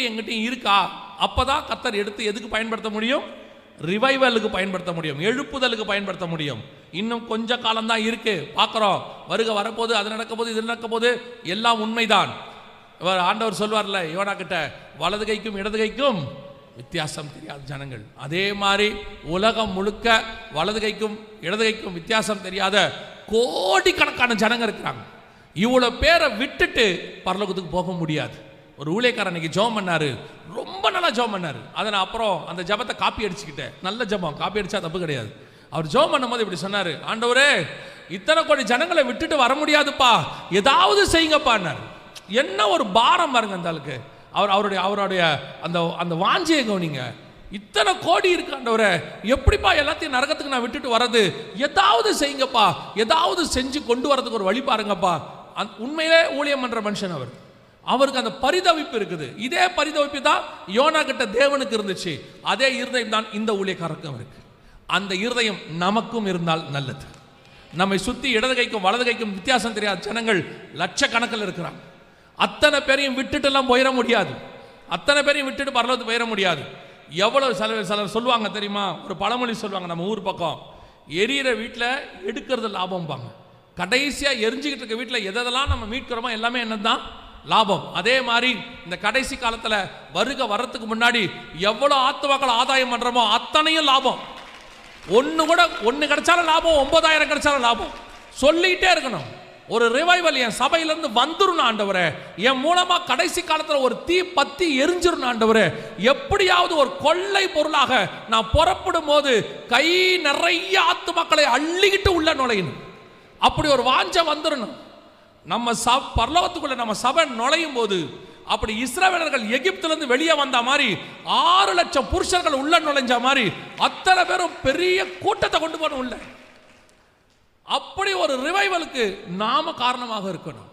உங்ககிட்ட எங்கிட்டையும் இருக்கா? அப்பதான் கத்தர் எடுத்து எதுக்கு பயன்படுத்த முடியும்? ரிவைவலுக்கு பயன்படுத்த முடியும். எழுப்புதலுக்கு பயன்படுத்த முடியும். இன்னும் கொஞ்ச காலம்தான் இருக்கு. பார்க்குறோம். வருக வரப்போது அது நடக்க போது இது நடக்க போது எல்லாம் உண்மைதான். இவர் ஆண்டவர் சொல்வார்ல இவனா கிட்ட வலது கைக்கும் இடது கைக்கும் வித்தியாசம் தெரியாத ஜனங்கள். அதே மாதிரி உலகம் முழுக்க வலது கைக்கும் இடது கைக்கும் வித்தியாசம் தெரியாத கோடிக்கணக்கான ஜனங்க இருக்கிறாங்க. இவ்வளோ பேரை விட்டுட்டு பரலோகத்துக்கு போக முடியாது. ஒரு ஊழியக்காரன் அன்னைக்கு ஜெபம் பண்ணாரு. ரொம்ப நல்லா ஜெபம் பண்ணாரு. அதை நான் அப்புறம் அந்த ஜெபத்தை காப்பி அடிச்சுக்கிட்டேன். நல்ல ஜெபம். காப்பி அடிச்சா தப்பு கிடையாது. அவர் ஜோம் பண்ணும்போது இப்படி சொன்னார் ஆண்டவரே இத்தனை கோடி ஜனங்களை விட்டுட்டு வர முடியாதுப்பா. ஏதாவது செய்யுங்கப்பான்னார் என்ன ஒரு பாரம் பாருங்க அந்த ஆளுக்கு. அவர் அவருடைய அவருடைய அந்த அந்த வாஞ்சியை கவனிங்க. இத்தனை கோடி இருக்காண்டவரே எப்படிப்பா எல்லாத்தையும் நரகத்துக்கு நான் விட்டுட்டு வர்றது? ஏதாவது செய்யுங்கப்பா ஏதாவது செஞ்சு கொண்டு வரதுக்கு ஒரு வழி பாருங்கப்பா. உண்மையிலே ஊழியம் பண்ணுற மனுஷன் அவர். அவருக்கு அந்த பரிதவிப்பு இருக்குது. இதே பரிதவிப்பு தான் யோனா கிட்ட தேவனுக்கு இருந்துச்சு. அதே இருதயம் தான் இந்த ஊழியக்காரருக்கும் இருக்கு அந்த இருதயம் நமக்கும் இருந்தால் நல்லது. நம்மை சுற்றி இடது கைக்கும் வலது கைக்கும் வித்தியாசம் தெரியாத ஜனங்கள் லட்சக்கணக்கில் இருக்கிறாங்க. அத்தனை பேரையும் விட்டுட்டுலாம் போயிட முடியாது. அத்தனை பேரையும் விட்டுட்டு பரலோகத்துக்கு போயிட முடியாது. எவ்வளவு சில சிலர் சொல்லுவாங்க தெரியுமா? ஒரு பழமொழி சொல்லுவாங்க நம்ம ஊர் பக்கம். எரியிற வீட்டில் எடுக்கிறது லாபம்பாங்க. கடைசியாக எரிஞ்சுக்கிட்டு இருக்க வீட்டில் எதெல்லாம் நம்ம மீட்கிறோமோ எல்லாமே என்னதான் லாபம். அதே மாதிரி இந்த கடைசி காலத்தில் வருக வர்றதுக்கு முன்னாடி எவ்வளோ ஆத்துவாக்கள் ஆதாயம் பண்ணுறோமோ அத்தனையும் லாபம். ஒன்று கூட ஒன்று கிடைச்சாலும் லாபம் ஒன்பதாயிரம் கிடைச்சாலும் லாபம். சொல்லிக்கிட்டே இருக்கணும். ஒரு ரிவைவல் என் சபையிலேருந்து வந்துடும் ஆண்டவரே. என் மூலமாக கடைசி காலத்தில் ஒரு தீ பத்தி எரிஞ்சிடும் ஆண்டவரே. எப்படியாவது ஒரு கொள்ளை பொருளாக நான் புறப்படும் போது கை நிறைய ஆத்து மக்களை அள்ளிக்கிட்டு உள்ள நுழையணும். அப்படி ஒரு வாஞ்ச வந்துடணும் நம்ம ச பரலோகத்துக்குள்ள நம்ம சபை நுழையும் போது அப்படி இஸ்ரவேலர்கள் எகிப்திலிருந்து வெளியே வந்த மாதிரி ஆறு லட்சம் புருஷர்கள் உள்ள நுழைஞ்ச மாதிரி அத்தனை பேரும் பெரிய கூட்டத்தை கொண்டு போகணும் உள்ள. அப்படி ஒரு ரிவைவலுக்கு நாம காரணமாக இருக்கணும்.